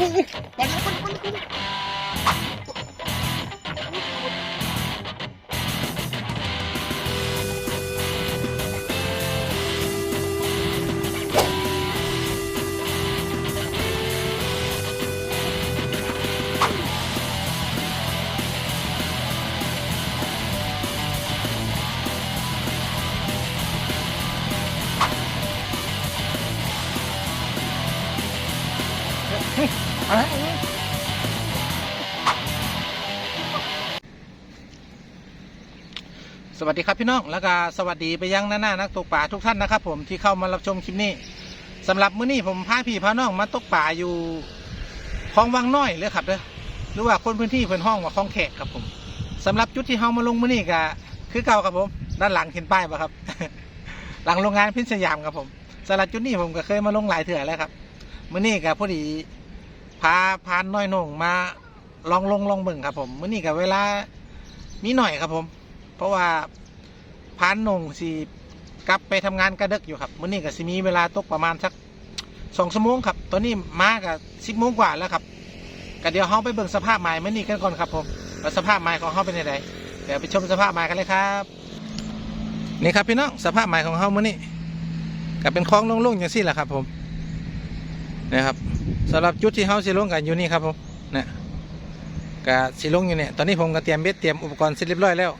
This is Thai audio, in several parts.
ไสวัสดีครับพี่น้อง แล้วก็สวัสดีไปยังหน้าหน้านักตกป่าทุกท่านนะครับ ผมที่เข้ามารับชมคลิปนี้สำหรับมื้อนี้ผมพาพี่พาน้องมาตกป่าอยู่คลองวังน้อยเลยครับเด้อหรือว่าคนพื้นที่เพิ่นห้องว่าคลองแขกครับผมสำหรับจุดที่เฮามาลงมื้อนี้ก็คือเก่าครับผม ด้านหลังเห็นป้ายป่ะครับ หลังโรงงานพินสยามครับผมสำหรับจุดนี้ผมก็เคยมาลงหลายเถื่อแล้วครับมื้อนี้ก็พอดี พาพานน้อยหน่งมาลองลงลองเบิ่งครับผมมื้อนี้ก็เวลามีหน่อยครับผม เพราะว่าพานนงสิกลับไปทำงานกระดึกอยู่ครับมื้อนี้ก็สิมีเวลาตกประมาณสักสองชั่วโมงครับ ตอนนี้มากับสิบโมงกว่าแล้วครับก็เดี๋ยวเฮาไปเบิ่งสภาพไม้มื้อนี้กันก่อนครับผมว่าสภาพไม้ของเฮาเป็นยังไงเดี๋ยวไปชมสภาพไม้กันเลยครับนี่ครับพี่น้องสภาพไม้ของเฮามื้อนี้ก็เป็นคลองโล่งๆอย่างนี้แหละครับผมนะครับ สำหรับจุดที่เฮาสิลงกันอยู่นี่ครับผมนะกะสิลงอยู่เนี่ยตอนนี้ผมก็เตรียมเบ็ดเตรียมอุปกรณ์เสร็จเรียบร้อยแล้ว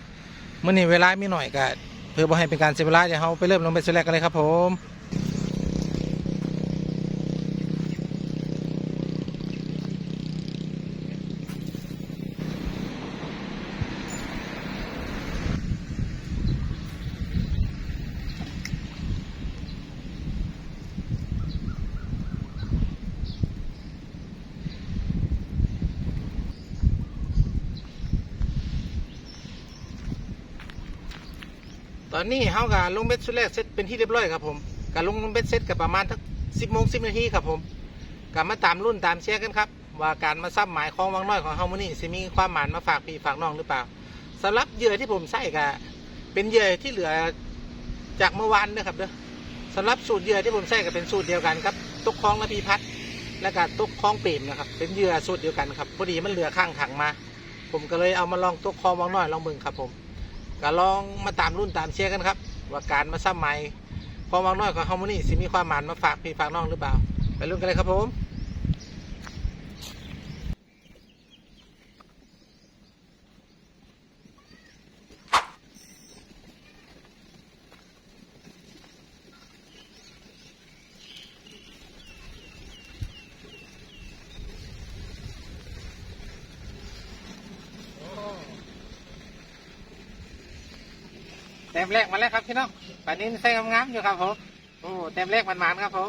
เมื่อนี้เวลามีหน่อยกะเพื่อบ่ให้เป็นการเสียเวลาเดี๋ยวเขาไปเริ่มลงไปสุดแรกกันเลยครับผม อนนี้เฮากับลงเบ็ดสุดแรกเสร็จเป็นที่เรียบร้อยครับผมการลงเบ็ดเสร็จกับประมาณทักสิบโมงสิบนาทีครับผมกับมาตามรุ่นตามเชียร์กันครับว่าการมาซ้ำหมายของวังน้อยของเฮามื้อนี้สิมีความหมานมาฝากพี่ฝากน้องหรือเปล่าสำหรับเหยื่อที่ผมใส่ก็เป็นเหยื่อที่เหลือจากเมื่อวานนะครับเด้อสำหรับสูตรเหยื่อที่ผมใส่ก็เป็นสูตรเดียวกันครับตกคลองระพีพัดและก็ตกคลองเปรมนะครับ เป็นเหยื่อสูตรเดียวกันครับพอดีมันเหลือข้างถังมา ผมก็เลยเอามาลองตกคลองวังน้อยลองเบิ่งครับผม ก็ลองมาตามรุ่นตามเชียร์กันครับ ว่าการมาซ้ำใหม่พอมางน้อยของฮาร์โมนีสิมีความหมานมาฝากพี่ฝากน้องหรือเปล่า ไปรุ่นกันเลยครับผม ต็มแรกมาแล้วครับพี่น้องป่านนี้ใส่งามๆอยู่ครับผมโอ้เต็มแรกมันๆครับผม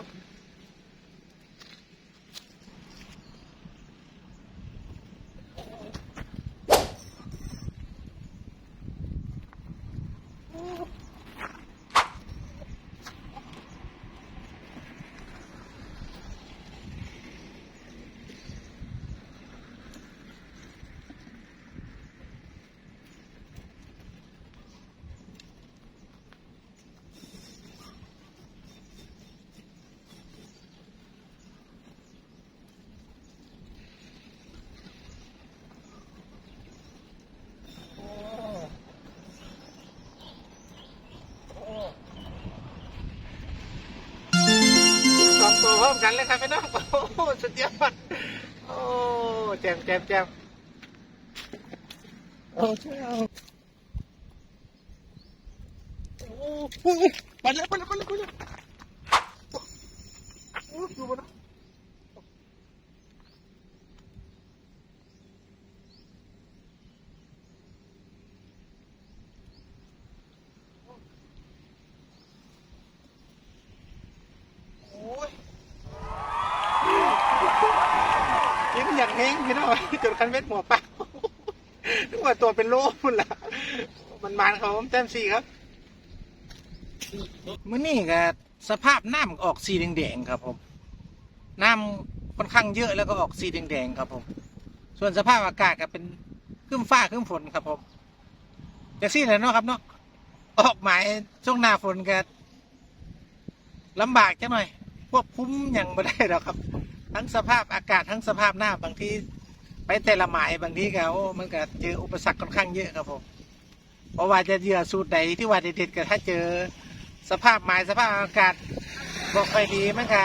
กันเลยครับพี่น้อง โอ้โหสุดยอด โอ้แจมแจมแจมโอ้ช่วยเอาโอ้โหไปแล้วไปแล้วไปแล้วไปแล้วโอ้ดูมันนะ โอ้ยนี่มันอยากแห้ง พี่น้องจนคันเม็ดหัวปากนึกว่าตัวเป็นโลมันละมันมานเขาแต้มสีครับมื่อนี้ก็สภาพน้ำออกสีแดงๆครับผมน้ำค่อนข้างเยอะแล้วก็ออกสีแดงๆครับผม ส่วนสภาพอากาศก็เป็นครึ้มฟ้าครึ้มฝนครับผมจากซี่เลยเนาะครับเนาะออกหมายช่วงหน้าฝนก็ลำบากจังหน่อยควบคุมย่างไม่ได้หรอกครับ ทั้งสภาพอากาศทั้งสภาพหน้าบางทีไปแต่ละหมายบางทีก็โอ้มันก็เจออุปสรรคค่อนข้างเยอะครับผมเพราะว่าจะเหยื่อสูตรใดที่ว่าเด็ดๆก็ถ้าเจอสภาพหมายสภาพอากาศบอกไปดีมันก็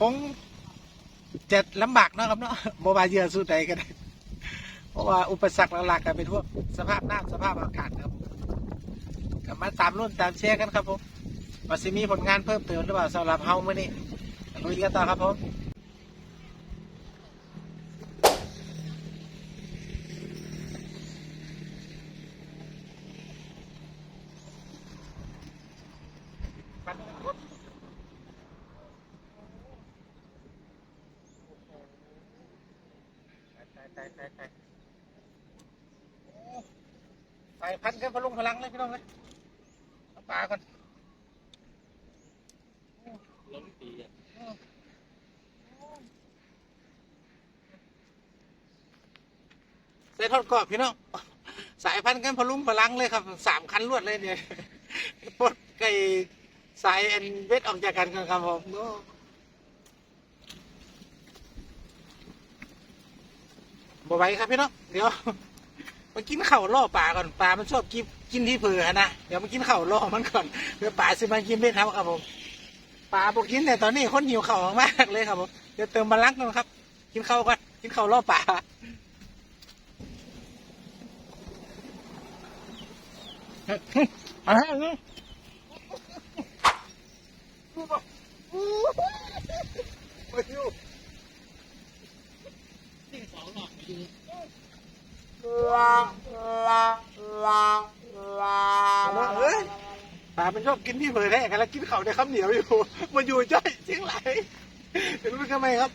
คงจะลำบากเนาะครับเนาะบ่ว่าเยื่อสูตรใดก็ได้เพราะว่าอุปสรรคหลักๆก็เป็นพวกสภาพน้ำสภาพอากาศครับก็มาตามรุ่นตามเชียร์กันครับผมว่าสิมีผลงานเพิ่มเติมหรือเปล่าสำหรับเฮาเมื้อนี้ ลุยกันต่อครับผมใส่พันกันพลุงพลังเลยพี่น้องเลยปลาก่อน ล้มตีอะ ใส่ ทอดกรอบพี่น้องสายพันธุ์กันพลุงพลังเลยครับสามคันรวดเลยเนี่ยปลดไก่สายอันเวทออกจากกันครับผมโอ้บ่ไหวครับพี่น้องเดี๋ยวมากินข้าวล่อปลาก่อนปลามันชอบกินกินที่เผือนะเดี๋ยวมากินข้าวล่อมันก่อนเดี๋ยวปลาสิมากินเบ็ดครับครับผมปลาบอกกินแต่ตอนนี้คนหิวข้าวมากเลยครับผมเดี๋ยวเติมพลังก่อนครับ กินข้าวก่อนกินข้าวล่อปลา อะไรเนี่ยไปดูที่สองหลอกมาดูเอ้ยปลาเป็นชอบกินที่เผยแท้กันแล้วกินเขาในข้าวเหนียวอยู่ มาอยู่จ้อยเชียงไหลเป็นรู้ทำไมครับ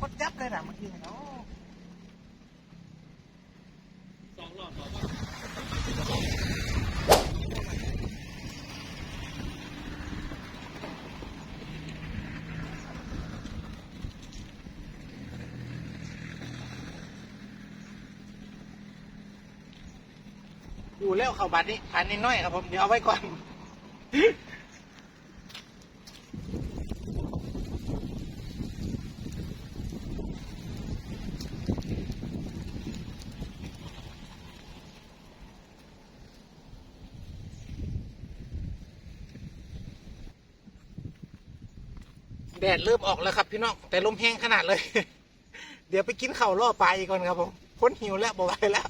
กดยับเลยนะเมื่อกี้เนาะ สองหลอกบอกว่า อยู่แล้วเขาบัตรนี้อันนี้น้อยครับผม เดี๋ยวเอาไว้ก่อน แดดเริ่มออกแล้วครับพี่น้อง แต่ลมแห้งขนาดเลย เดี๋ยวไปกินข้าวล่อปลาอีกก่อนครับผมพ้นหิวแล้วบ่ไหวแล้ว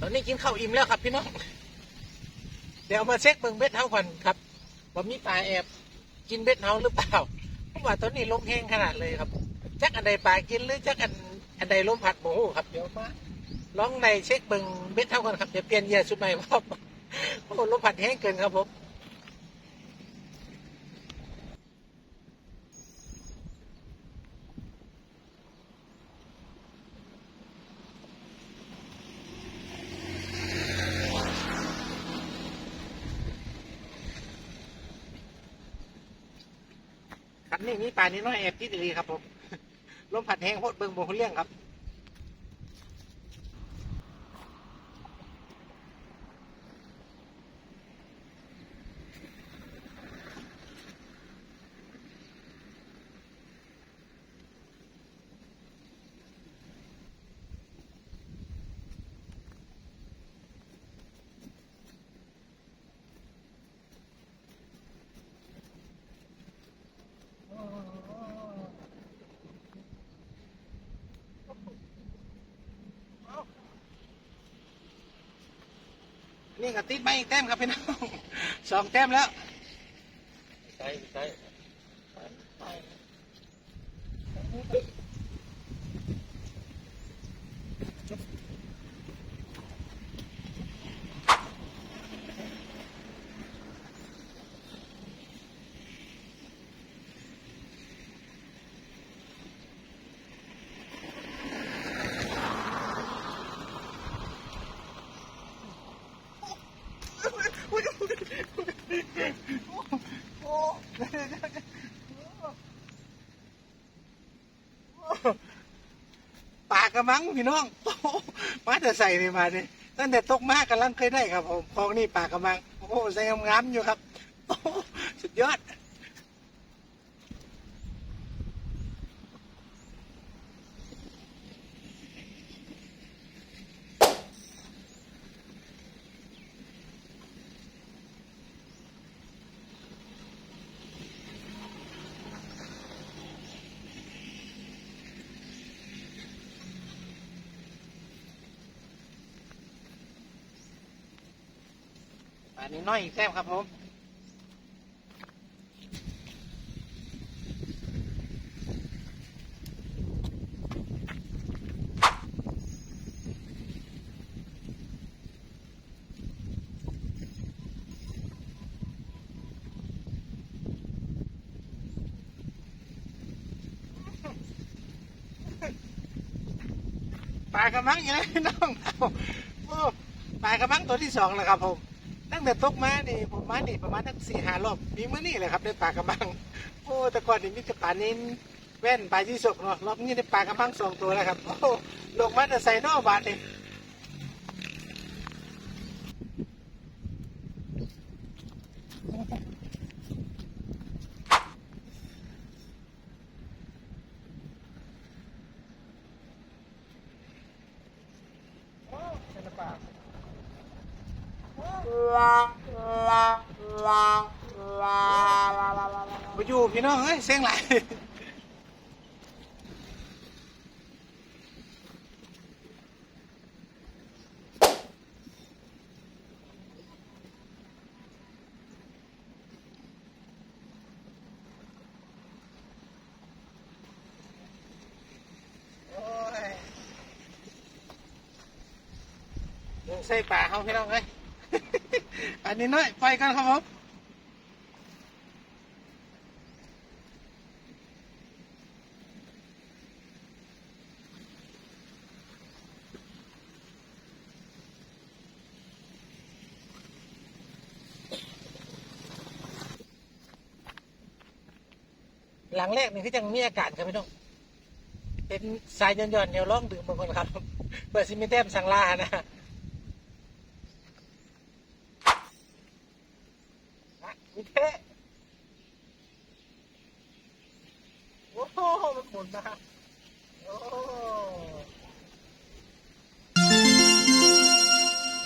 ตอนนี้กินข้าวอิ่มแล้วครับพี่น้อง เดี๋ยวมาเช็คเบิ่งเบ็ดเฮาก่อนครับว่ามีปลาแอบกินเบ็ดเฮาหรือเปล่าเพราะว่าตอนนี้ลมแห้งขนาดเลยครับจักอันใดปลากินหรือจักอันอันใดลมผัดโบโหครับเดี๋ยวมาลองในเช็คเบิ่งเบ็ดเฮาก่อนครับเดี๋ยวเปลี่ยนเหยื่อชุดใหม่คราะโอ้ลมผัดแห้งเกินครับผม นี่มีปลานี้น้อยแอบติดอีหลีครับผมลมผัดแห้งโพดเบิ่งบ่คนเลี้ยงครับ นี่ก็ติดไปอีกแต้มครับพี่น้อง สองแต้มแล้วใช่ใช่ โาก ระมังพี่น้องมาแต่ใส่เลยมาเนี่ยตั้งแต่ตกมากกำลังเคยได้ครับผมคลองนี่ปลากระมังโอ้โหใส่งามๆอยู่ครับโอ้โหสุดยอด อันนี้น้อยอีกแต้มครับผมปลากระมังอยู่นะน้องโอ้ปลากระมังตัวที่สองแล้วครับผม ตั้งแต่ตกมานี่ผมมานี่ประมาณทั้งสี่ห้ารอบมีมื่อนี่เลยครับในป่ากระบังโอ้แต่ก่อนนี่มีแต่ป่านินแว่นป่ายี่สกเนาะรอบนี้ในป่ากระบังสองตัวแล้วครับโอ้ลงมาแต่ใส่นอกบาทนี่โอ้ ใส่ป่าเขาพี่น้องเอ้ยอันนี้น้อยไปกันครับผมหลังแรกนี่คือจังมีอากาศครับพี่น้อง เป็นสายย่อนๆเดี๋ยวลองดื่มบางคนครับ เปิดซิมิเต็มสังลานะอะมิเทะโอ้โห มันหมุนมาโอ้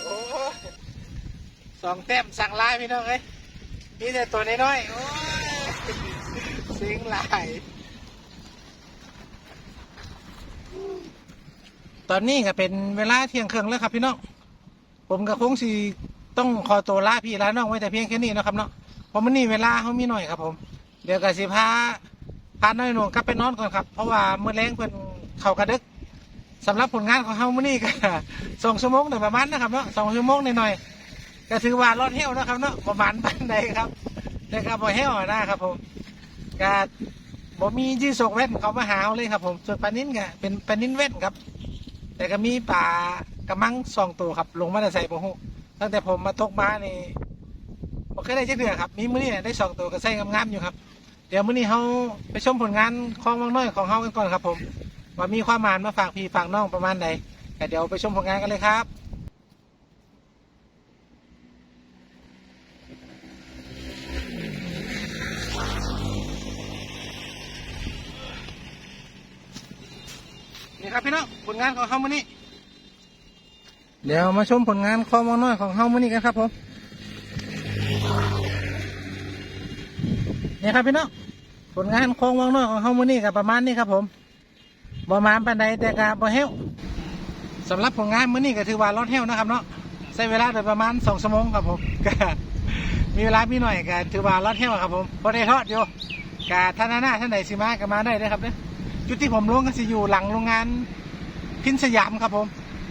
โอ้สองแต้มสั่งลายพี่น้องเอ้ยมีแต่ตัวน้อยๆโอ้ยสียงหลายตอนนี้ก็เป็นเวลาเที่ยงครึ่งแล้วครับพี่น้อง ผมกับคงสีต้องขอตัวลาพี่ลาน้องไว้แต่เพียงแค่นี้นะครับเนาะ เพราะมันนี่เวลาเขามีหน่อยครับผม เดี๋ยวกับสิพา พาน้อยหน่วงกลับไปนอนก่อนครับ เพราะว่าเมื่อแรงเพิ่นเข่ากระดึกสำหรับผลงานของเขามื่อนี้ก็สองชั่วโมงหนึ่งประมาณนะครับเนาะสองชั่วโมงหน่อยๆก็ถือว่ารอดเที่ยวนะครับเนาะประมาณปานใดครับแต่ก็บ่เที่ยวนะครับผมก็บ่มียี่สกแว่นเขามาหาเอาเลยครับ ผมส่วนปลานิ้นก็เป็นปลานิ้นแว่นครับ แต่ก็มีปลากระมังสองตัวครับ ลงมาแต่ใส่บ่ฮู้ตั้งแต่ผมมาตกมานี่บ่เคยได้จักเดือครับ มีมื้อนี้ได้สองตัวก็ใส่งามๆอยู่ครับ ดี๋ยวมื้อนี้เฮาไปชมผลงานของวังน้อยของเฮากันก่อนครับ ผม ว่ามีความหมานมาฝากพี่ฝากน้องประมาณใดแต่เดี๋ยวไปชมผลงานกันเลยครับนี่ครับพี่น้องผลงานของเฮามื้อนี้ เดี๋ยวมาชมผลงานของวังน้อยของเฮามื้อนี้กันครับผม นี่ครับพี่น้องผลงานของวังน้อยของเฮามื้อนี้ก็ประมาณนี้ครับผมบ่มาปานใดแต่ก็บ่เฮวสำหรับผลงานมื้อนี้ก็ถือว่ารอดเฮวนะครับเนาะใช้เวลาโดยประมาณ2ชั่วโมงครับผมก็มีเวลามีหน่อยก็ถือว่ารอดเฮวครับผมบ่ได้ทอดอยู่ก็ท่านหน้าท่านใดสิมาก็มาได้เด้ครับเด้อจุดที่ผมลงก็สิอยู่หลังโรงงานพินสยามครับผม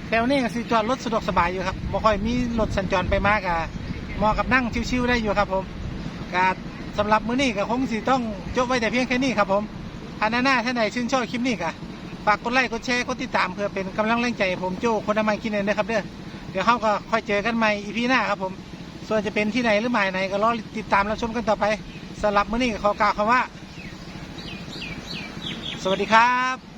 แถวนี้ก็สิจอดรถสะดวกสบายอยู่ครับบ่ค่อยมีรถสัญจรไปมากก็เหมาะกับนั่งชิวๆได้อยู่ครับผมก็ สำหรับมื้อนี้ก็คงสิต้องจบไว้แต่เพียงแค่นี้ครับผมหานหน้าท่านใดชื่นชอบคลิปนี้ก็ฝากกดไลค์กดแชร์กดติดตามเพื่อเป็นกำลังแรงใจผมโจ้คนทำมากินเองนะครับเด้อเดี๋ยวเขาก็ค่อยเจอกันใหม่อีพีหน้าครับผม ส่วนจะเป็นที่ไหนหรือหมายไหนก็รอติดตามรับชมกันต่อไปสำหรับมื้อนี้ก็ขอกล่าวคำว่า สวัสดีครับ